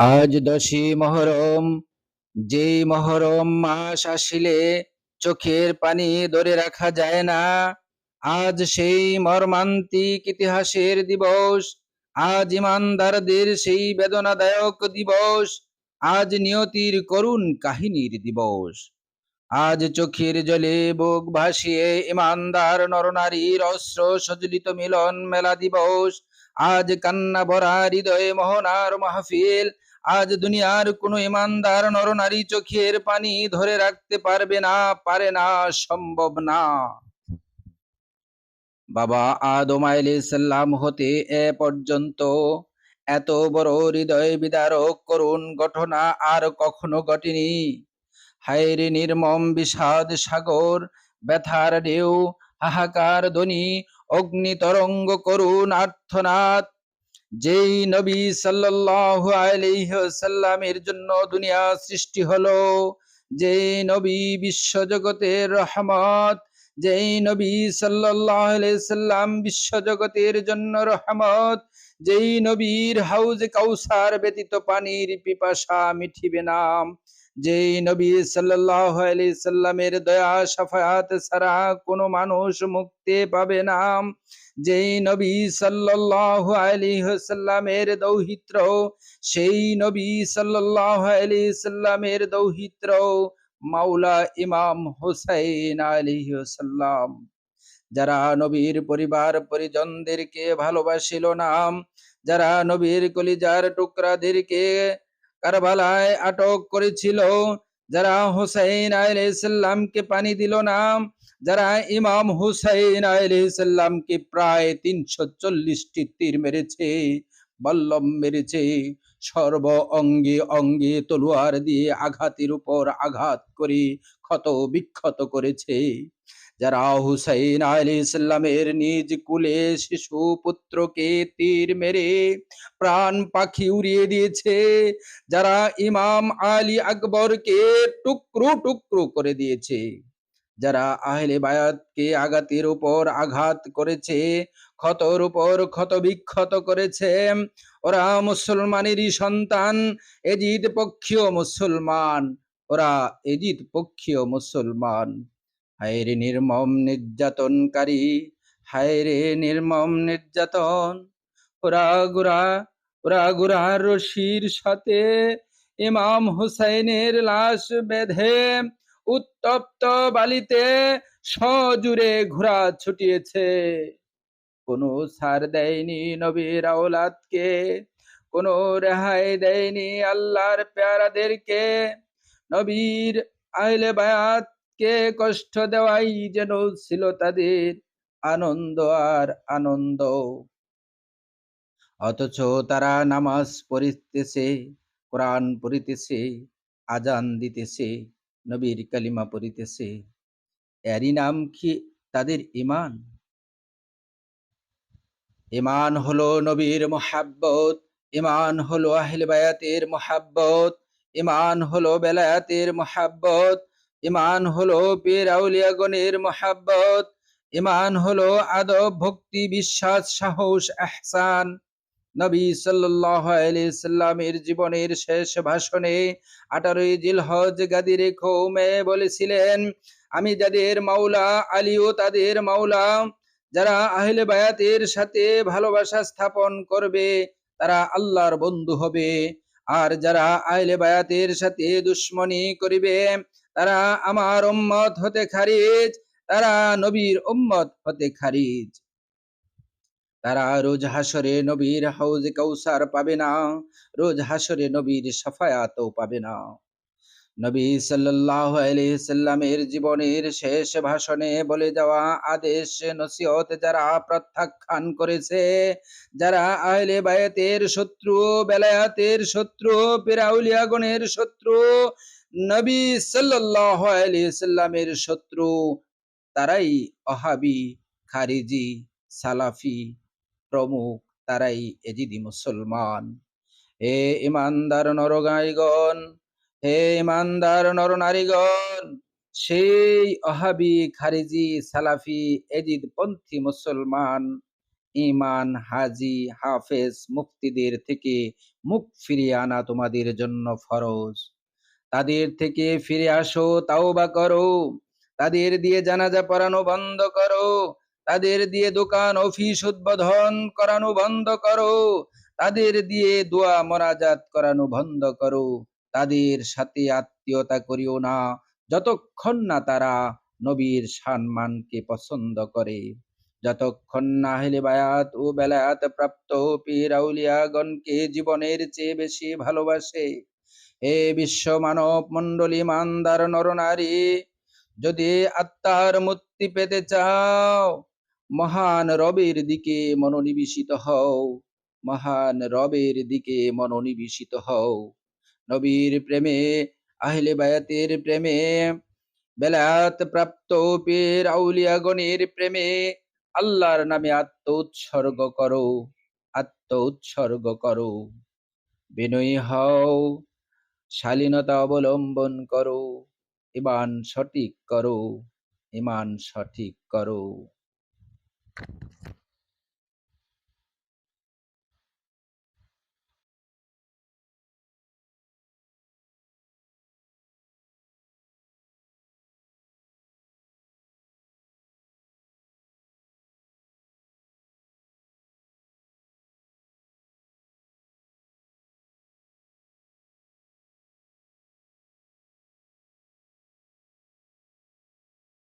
আজ দশী মহরম, যেই মহরম মাস আসিলে চোখের পানি ধরে রাখা যায় না, আজ সেই মর্মান্তিক ইতিহাসের দিবস, আজ ইমানদারদের সেই বেদনাদায়ক দিবস, আজ নিয়তির করুণ কাহিনীর দিবস। আজ চোখের জলে বুক ভাসিয়ে ইমানদার নরনারীর অস্ত্র সজলিত মিলন মেলা দিবস, আজ কান্না ভরা হৃদয়ে মোহনার মাহফিল আজ দুনিয়ার কোনো ইমানদার নরনারী চোখের পানি ধরে রাখতে পারবে না, পারে না, সম্ভব না। বাবা আদম সাল্লাম হতে এ পর্যন্ত এত বড় হৃদয় বিদারক করুণ ঘটনা আর কখনো ঘটেনি। হায়রে নির্মম বিষাদ সাগর, ব্যথার ঢেউ, হাহাকার ধ্বনি অগ্নি তরঙ্গ করুণ আর্থনাদ যেই নবী সাল্লাহ সাল্লামের জন্য দুনিয়া সৃষ্টি হলো, যেই নবী বিশ্ব জগতের রহমত, যেই নবী আলাইহি সাল্লাম বিশ্ব জগতের জন্য রহমত, যেই নবীর হাউজ কাউসার ব্যতীত পানির পিপাসা মিঠিবে না। যেই নবী সাল্লাল্লাহু আলাইহি সাল্লামের দয়া, শাফায়াত ছাড়া কোনো মানুষ মুক্তি পাবে না। যেই নবী সাল্লাল্লাহু আলাইহি সাল্লামের দৌহিত্র, সেই নবী সাল্লাল্লাহু আলাইহি সাল্লামের দৌহিত্র মাওলা ইমাম হুসাইন আলাইহি সাল্লাম। যারা নবীর পরিবার পরিজনদেরকে ভালোবাসিল না, যারা নবীর কলিজার টুকরাদেরকে কারবালায় আটক করেছিল। যারা হুসাইন আলাইসাল্লামকে পানি দিল না, যারা ইমাম হুসাইন আলাইসাল্লামকে প্রায় তিনশো চল্লিশটি তীর মেরেছে, বল্লম মেরেছে। সর্ব অঙ্গে অঙ্গে তলোয়ার দিয়ে আঘাতের উপর আঘাত করে ক্ষত বিক্ষত করেছে। যারা হুসাইন আলী ইসলামের নিজ কুলে শিশু পুত্রকে তীর মেরে প্রাণ পাখি উড়িয়ে দিয়েছে, যারা ইমাম আলী আকবরকে টুকরো টুকরো করে দিয়েছে, যারা আহলে বায়াতকে আঘাতের উপর আঘাত করেছে, ক্ষতর উপর ক্ষত বিক্ষত করেছে, ওরা মুসলমানেরই সন্তান, এজিদ পক্ষীয় মুসলমান, ওরা এজিদ পক্ষীয় মুসলমান। হায়রে নির্মম নির্যাতনকারী হায়রে নির্মম নির্যাতন। ওরা গুড়া ওরা গুড়ার রশির সাথে ইমাম হুসাইনের লাশ বেঁধে উত্তপ্ত বালিতে সজুরে ঘোড়া ছুটিয়েছে। কোনো সার দেয়নি নবীর আওলাদকে, কোনো রেহাই দেয়নি আল্লাহর প্যারাদেরকে। নবীর আহলে বায়াত কে কষ্ট দেওয়াই যেন ছিল তাদের আনন্দ আর আনন্দ। অথচ তারা নামাজ পড়িতেছে, কোরআন পড়িতেছে, আজান দিতেছে, নবীর কালিমা পড়িতেছে। এরই নাম কি তাদের ইমান ইমান হলো নবীর মোহাব্বত ইমান হলো আহলে বায়াতের মোহাব্বত ইমান হলো বেলায়াতের মোহাব্বত ইমান হলো পীর আউলিয়াগণের মোহাব্বত, ইমান হলো আদব, ভক্তি, বিশ্বাস, সাহস, এহসান। নবী সাল্লামের জীবনের শেষ ভাষণে আঠারোই জিলহজ গাদিরে খৌমে বলেছিলেন, আমি যাদের মাওলা, আলীও তাদের মাওলা। যারা আহলে বায়াতের সাথে ভালোবাসা স্থাপন করবে, তারা আল্লাহর বন্ধু হবে। আর যারা আহলে বায়াতের সাথে দুশ্মনী করিবে তারা আমার উম্মত হতে খারিজ, তারা নবীর উম্মত হতে খারিজ। তারা রোজ হাসরে নবীর হাউজ কৌসার পাবে না, রোজ হাসরে নবীর সাফায়াতও পাবে না। নবী আলাইহি সাল্লামের জীবনের শেষ ভাষণে বলে যাওয়া আদেশ, নসিহত যারা প্রত্যাখ্যান করেছে, যারা আহলে বায়াতের শত্রু, বেলায়াতের শত্রু, পিরাউলিয়াগণের শত্রু নবী আলাইহি সাল্লামের শত্রু, তারাই অহাবি খারিজি, সালাফি প্রমুখ, তারাই এজিদি মুসলমান। হে ইমানদার নরগাইগণ হে ইমানদার নরনারীগণ, সেই অহাবি খারিজি, সালাফি, এজিদ পন্থী মুসলমান ইমান হাজি, হাফেজ মুফতিদের থেকে মুখ ফিরিয়ে আনা তোমাদের জন্য ফরজ। তাদের থেকে ফিরে আসো, তাওবা করো। তাদের দিয়ে জানাজা পড়ানো বন্ধ করো। তাদের দিয়ে দোকান, অফিস উদ্বোধন করানো বন্ধ করো। তাদের দিয়ে দোয়া মরাজাত করানো বন্ধ করো। তাদের সাথে আত্মীয়তা করিও না। যতক্ষণ না তারা নবীর সম্মানকে পছন্দ করে। যতক্ষণ না হেলে বায়াত ও বেলায়াত প্রাপ্ত পীর আউলিয়াগণকে জীবনের চেয়ে বেশি ভালোবাসে হে বিশ্ব মানব মণ্ডলী মান্দার নরনারী, যদি আত্মার মুক্তি পেতে চাও, মহান রবের দিকে মনোনিবেশিত হও, মহান রবের দিকে মনোনিবেশিত হও। নবীর প্রেমে, আহলে বায়াতের প্রেমে বেলাত প্রাপ্ত পীর আউলিয়াগণের প্রেমে আল্লাহর নামে আত্ম উৎসর্গ করো আত্ম উৎসর্গ করো। বিনয়ী হও শালীনতা অবলম্বন করো ইমান সঠিক করো ইমান সঠিক করো